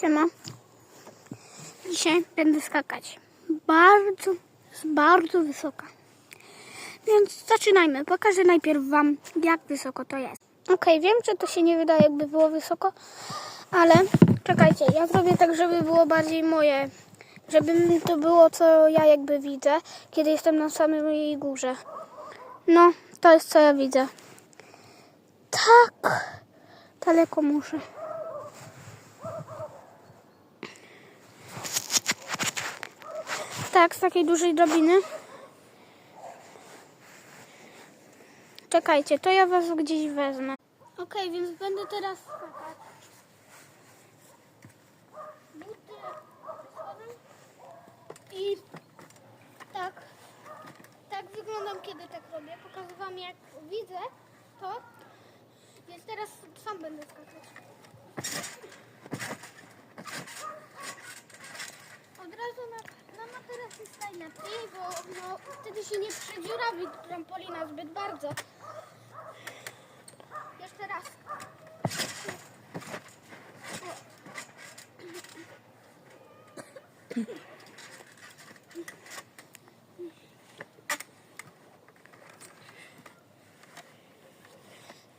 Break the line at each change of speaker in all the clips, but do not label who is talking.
Siema. Dzisiaj będę skakać. Bardzo, bardzo wysoka. Więc zaczynajmy. Pokażę najpierw Wam, jak wysoko to jest. Okej, wiem, że to się nie wydaje, jakby było wysoko, ale czekajcie, ja zrobię tak, żeby było bardziej moje. Żeby to było, co ja jakby widzę, kiedy jestem na samej górze. No, to jest, co ja widzę. Tak, daleko muszę. Tak, z takiej dużej drabiny. Czekajcie, to ja was gdzieś wezmę. Okej, więc będę teraz skakać. Buty. I tak, tak wyglądam, kiedy tak robię. Pokażę wam, jak widzę to. Więc teraz sam będę skakać. Na materac jest najlepiej, bo no, wtedy się nie przedziurawi trampolina zbyt bardzo. Jeszcze raz.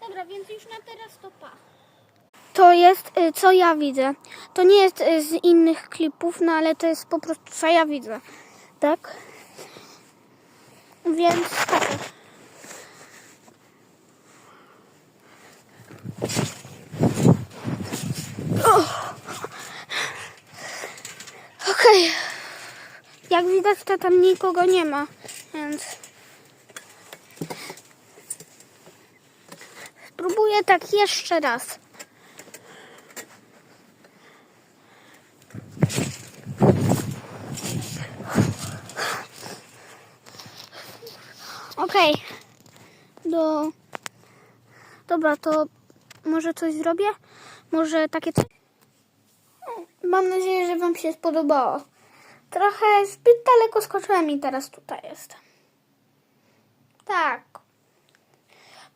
Dobra, więc już na teraz to pa. To jest, y, co ja widzę. To nie jest y, z innych klipów, no ale to jest po prostu, co ja widzę. Tak? Więc tak. O! Okej. Jak widać, to tam nikogo nie ma, więc... Spróbuję tak jeszcze raz. Okej. Do... Dobra, to może coś zrobię? Może takie coś? Mam nadzieję, że Wam się spodobało. Trochę zbyt daleko skoczyłem i teraz tutaj jestem. Tak.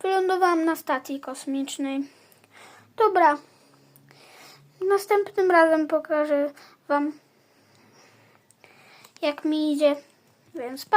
Wylądowałam na stacji kosmicznej. Dobra. Następnym razem pokażę Wam, jak mi idzie. Więc pa.